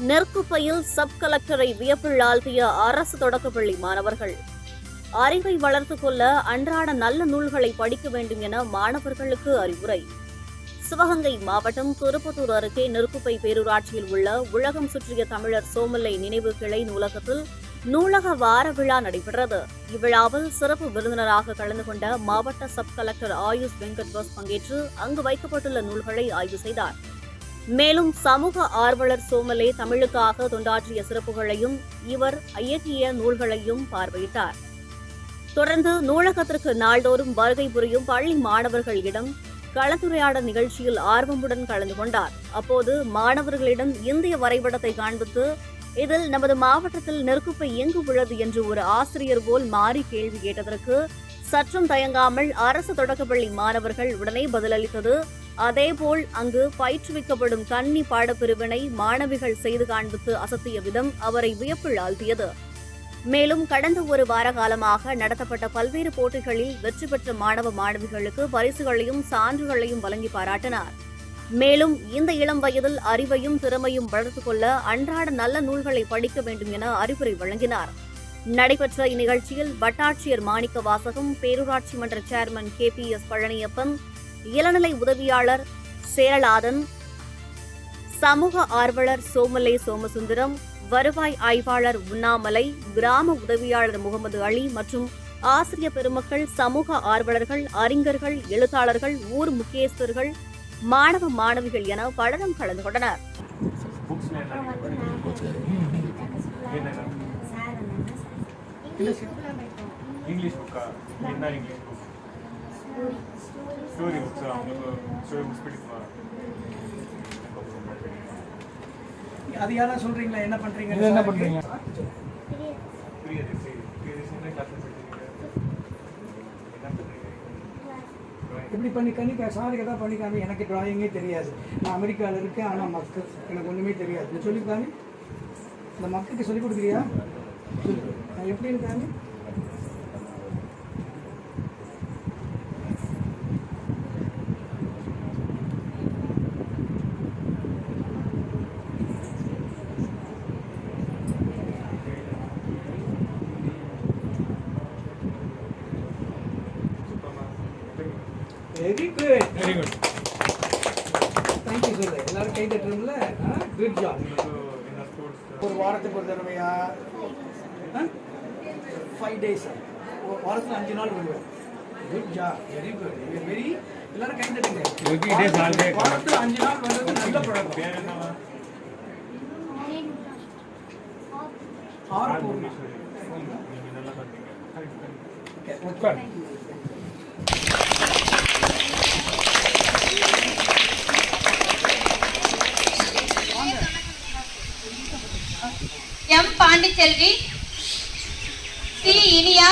நெற்குப்பையில் sub கலெக்டரை வியப்பில் ஆழ்த்திய அரசு தொடக்கப்பள்ளி மாணவர்கள். அறிவை வளர்த்துக் கொள்ள அன்றாட நல்ல நூல்களை படிக்க வேண்டும் என மாணவர்களுக்கு அறிவுரை. சிவகங்கை மாவட்டம் திருப்பத்தூர் அருகே நெருக்குப்பை பேரூராட்சியில் உள்ள உலகம் சுற்றிய தமிழர் சோமல்லை நினைவு கிளை நூலகத்தில் நூலக வார விழா நடைபெற்றது. இவ்விழாவில் சிறப்பு விருந்தினராக கலந்து கொண்ட மாவட்ட சப் கலெக்டர் ஆயுஷ் வெங்கட்வாஸ் பங்கேற்று அங்கு வைக்கப்பட்டுள்ள நூல்களை ஆய்வு செய்தார். மேலும் சமூக ஆர்வலர் சோமலே தமிழுக்காக தொண்டாற்றிய சிறப்புகளையும் இவர் இயற்றிய நூல்களையும் பார்வையிட்டார். தொடர்ந்து நூலகத்திற்கு நாள்தோறும் வருகை புரியும் பள்ளி மாணவர்களிடம் கலந்துரையாடல் நிகழ்ச்சியில் ஆர்வமுடன் கலந்து கொண்டார். அப்போது மாணவர்களிடம் இந்திய வரைபடத்தை காண்பித்து இதில் நமது மாவட்டத்தில் நெருக்குப்பை எங்கு உள்ளது என்று ஒரு ஆசிரியர் போல் மாறி கேள்வி கேட்டதற்கு சற்றும் தயங்காமல் அரசு தொடக்கப்பள்ளி மாணவர்கள் உடனே பதிலளித்தது அதேபோல் அங்கு பயிற்றுவிக்கப்படும் கன்னி பாடப்பிரிவினை மாணவிகள் செய்து காண்பித்து அசத்திய விதம் அவரை வியப்பில் ஆழ்த்தியது. மேலும் கடந்த ஒரு வார காலமாக நடத்தப்பட்ட பல்வேறு போட்டிகளில் வெற்றி பெற்ற மாணவ மாணவிகளுக்கு பரிசுகளையும் சான்றுகளையும் வழங்கி பாராட்டினார். மேலும் இந்த இளம் வயதில் அறிவையும் திறமையும் வளர்த்துக் கொள்ள அன்றாட நல்ல நூல்களை படிக்க வேண்டும் என அறிவுரை வழங்கினார். நடைபெற்ற இந்நிகழ்ச்சியில் வட்டாட்சியர் மாணிக்க வாசகம் பேரூராட்சி மன்ற chairman K P S Palaniappan இளநிலை உதவியாளர் சேரலாதன் சமூக ஆர்வலர் சோமலே சோமசுந்தரம் வருவாய் ஆய்வாளர் உண்ணாமலை கிராம உதவியாளர் முகமது அலி மற்றும் ஆசிரிய பெருமக்கள் சமூக ஆர்வலர்கள் அறிஞர்கள் எழுத்தாளர்கள் ஊர் முக்கியஸ்தர்கள் மாணவ மாணவிகள் என பலரும் கலந்து கொண்டனர். இங்கிலீஷ் புக்கா என்ன இங்கிலீஷ் புக் ஸ்டோரி புக்ஸ் அவங்களுக்கு ஸ்டோரி புக்ஸ் பிடிக்குமா அது யாரா சொல்றீங்களா? என்ன பண்றீங்க இது என்ன பண்றீங்க? புரியுது சரி புரியுது என்ன கிளாஸ் படிக்கிறீங்க என்ன பண்றீங்க? இப்படி பண்ணி கணிக்க சாருக்கு தான் பண்ணிக்காமி எனக்கு டிராயிங்கே தெரியாது. நான் அமெரிக்காவில் இருக்கேன் ஆனால் மக்கு எனக்கு ஒன்றுமே தெரியாது. சொல்லிக்காமி இந்த மக்களுக்கு சொல்லிக் கொடுக்குறியா? சொல்லு. நான் எப்படி இருக்காமி very good very good thank you சொல்லு எல்லாரும் கை தட்டுறோம்ல குட் ஜாப் ஒரு வாரத்துக்கு ஒரு தடவையா? ஃபைவ் டேஸ் வாரத்தில் அஞ்சு நாள் வருவேன் good job very good very எல்லாரும் கை தட்டுங்க. வாரத்தில் அஞ்சு நாள் வர்றது நல்ல பழக்கம். பேர் என்னவா? ஆர் பூர்ணா. உட்கார். M Pandiselvi C Iniya